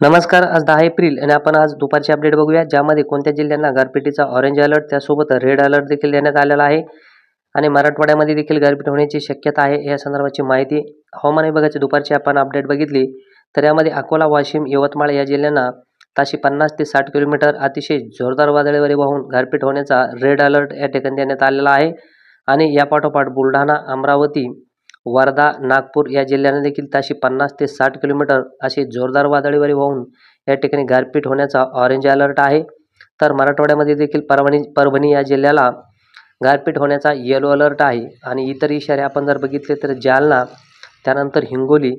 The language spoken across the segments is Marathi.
नमस्कार आज दहा एप्रिल आणि आपण आज दुपारची अपडेट बघूया ज्यामध्ये कोणत्या जिल्ह्यांना गारपिटीचा ऑरेंज अलर्ट त्यासोबत रेड अलर्ट देखील देण्यात आलेला आहे आणि मराठवाड्यामध्ये देखील गारपीट होण्याची शक्यता आहे या संदर्भाची माहिती हवामान विभागाची दुपारची आपण अपडेट बघितली. तर यामध्ये अकोला वाशिम यवतमाळ या जिल्ह्यांना ताशी पन्नास ते साठ किलोमीटर अतिशय जोरदार वादळीवारे वाहून गारपीट होण्याचा रेड अलर्ट या ठिकाणी देण्यात आलेला आहे. आणि या पाठोपाठ बुलढाणा अमरावती वर्धा नागपूर या जिल्ह्यांना देखील ताशी पन्नास ते साठ किलोमीटर अशी जोरदार वादळीवरी वाहून या ठिकाणी गारपीट होण्याचा ऑरेंज अलर्ट आहे. तर मराठवाड्यामध्ये देखील परभणी परभणी या जिल्ह्याला गारपीट होण्याचा येलो अलर्ट आहे. आणि इतर इशारे आपण जर बघितले तर जालना त्यानंतर हिंगोली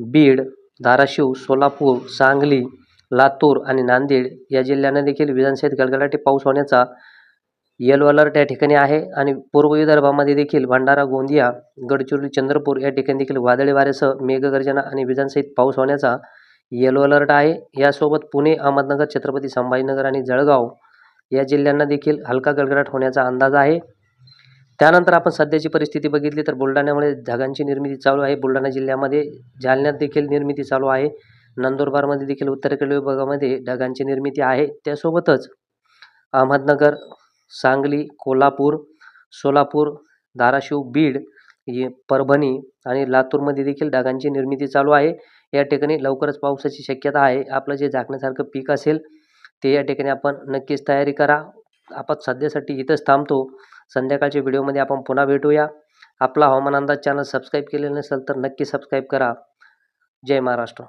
बीड धाराशिव सोलापूर सांगली लातूर आणि नांदेड या जिल्ह्यांना देखील विधानसभेत गडगडाटी पाऊस होण्याचा येलो अलर्ट या ठिकाणी आहे आणि पूर्व विदर्भामध्ये देखील भंडारा गोंदिया गडचिरोली चंद्रपूर या ठिकाणी देखील वादळी वाऱ्यासह मेघगर्जना आणि विजांसहित पाऊस होण्याचा येलो अलर्ट आहे. यासोबत पुणे अहमदनगर छत्रपती संभाजीनगर आणि जळगाव या जिल्ह्यांना देखील हलका गडगडाट होण्याचा अंदाज आहे. त्यानंतर आपण सध्याची परिस्थिती बघितली तर बुलढाण्यामुळे ढगांची निर्मिती चालू आहे. बुलढाणा जिल्ह्यामध्ये जालन्यात देखील निर्मिती चालू आहे. नंदुरबारमध्ये देखील उत्तरेकडील विभागामध्ये ढगांची निर्मिती आहे. त्यासोबतच अहमदनगर सांगली कोल्हापूर सोलापूर धाराशिव बीड ये परभणी आणि लातूरमध्ये देखील ढगांची निर्मिती चालू आहे. या ठिकाणी लवकरच पावसाची शक्यता आहे. आपलं जे झाकण्यासारखं पीक असेल ते या ठिकाणी आपण नक्कीच तयारी करा. आपण सध्यासाठी इथंच थांबतो. संध्याकाळच्या व्हिडिओमध्ये आपण पुन्हा भेटूया. आपला हवामान अंदाज चॅनल सबस्क्राईब केलेलं नसेल तर नक्की सबस्क्राईब करा. जय महाराष्ट्र.